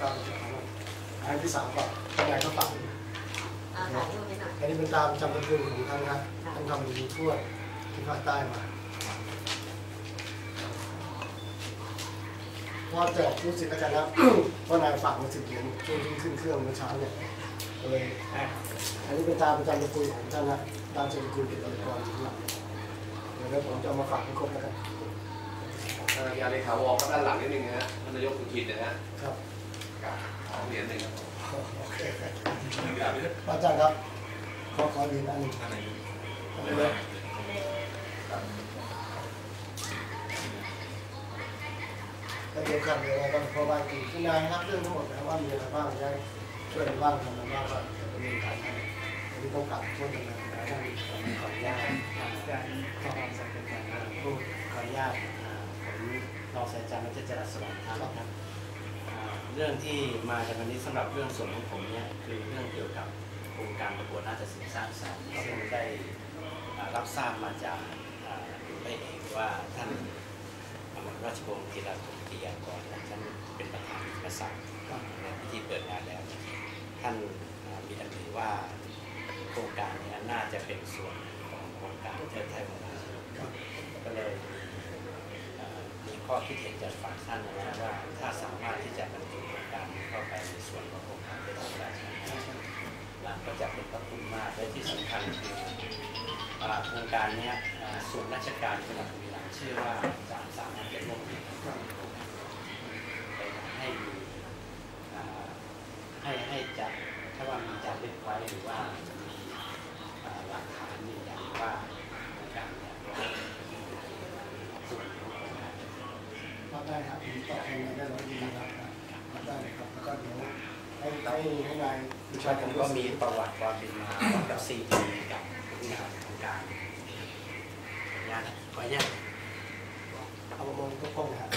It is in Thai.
ทราบเกี่ยวกับอันที่สามก็ทนายเขาฝากอ่าถ่ายรูปนิดหน่อยอันนี้เป็นตามจำเป็นเรื่อของท่านนะท่านทำดีทั่วที่ภาคใต้มาพอแจกรู้สึกอาจารย์นะว่านายฝากมาสิบเหรียญช่วงที่ขึ้นเครื่องเมื่อเช้าเนี่ยเลยอันนี้เป็นตามประจำตระกูลของท่านนะตามจำตระกูลเกี่ยวกับกรที่หลังเดี๋ยวผมจะเอามาฝากให้ครบนะครับยาเลขาวอก็ด้านหลังนิดนึงนะฮะท่านนายกสุทินนะฮะครับ ขอเหรียญหนึ่งครับโอเคครับอาจารย์ครับ ขอขอดีอันหนึงเอาไปเลยแล้วเดี๋ยวขับเดี๋ยวเราก็พอบ้านกินคือนายรับเรื่องทั้งหมดนะว่ามีอะไรบ้างได้ช่วยอะไรบ้างทำอะไรบ้างก็จะดำเนินการให้อันนี้ต้องกลับโทษกันนะท่านขออนุญาตการขอความสัมพันธ์การพูดขออนุญาตอ่าผมรองศาสตราจารย์ดรจรัสสวัสดิ์ครับอ่า เรื่องที่มาในวันนี้สำหรับเรื่องส่วนของผมเนี่ยคือเรื่องเกี่ยวกับโครงการประกวดนาฏศิลป์สร้างสรรค์ซึ่งได้รับทราบมาจากอ่าได้เองว่าท่านอมรราชวงศ์ธีรธงเตียก่อนท่านเป็นประธานกษัตริย์ในพิธีเปิดงานแล้ว ท่านมีดำริว่าโครงการเนี้น่าจะเป็นส่วนของโครงการเทิดไทยของเราก็เลยเอ่อมี ข้อคิดเห็นจากฝ่ายท่านนะว่าถ้าสามารถที่จะบรรจุโครงการนี้เข้าไปในส่วนของโครงการเทิดไทยราชาอ่าก็จะเป็นพระคุณมากและที่สำคัญคือโครงการนี้ส่วนราชการจังหวัดบุรีรัมย์เชื่อว่าจะสามารถจะร่วมมือกันไปให้มีให้ให้จัดถ้าว่ามีจารึกไว้หรือว่ามีอ่าหลักฐานยืนยันว่าโครงการเนี้ยเป็นส่วนของโครงการ รับ ได้ครับผมตอบแทนายได้ร้อยดีครับรับได้เลยครับแล้วก็เดี๋ยวให้ให้ให้นายผู้ชายผมก็มีประวัติความเป็นมาของกับซีดีกับงานของการขออนุญาตขออนุญาตเอามามองก็กล้องครับ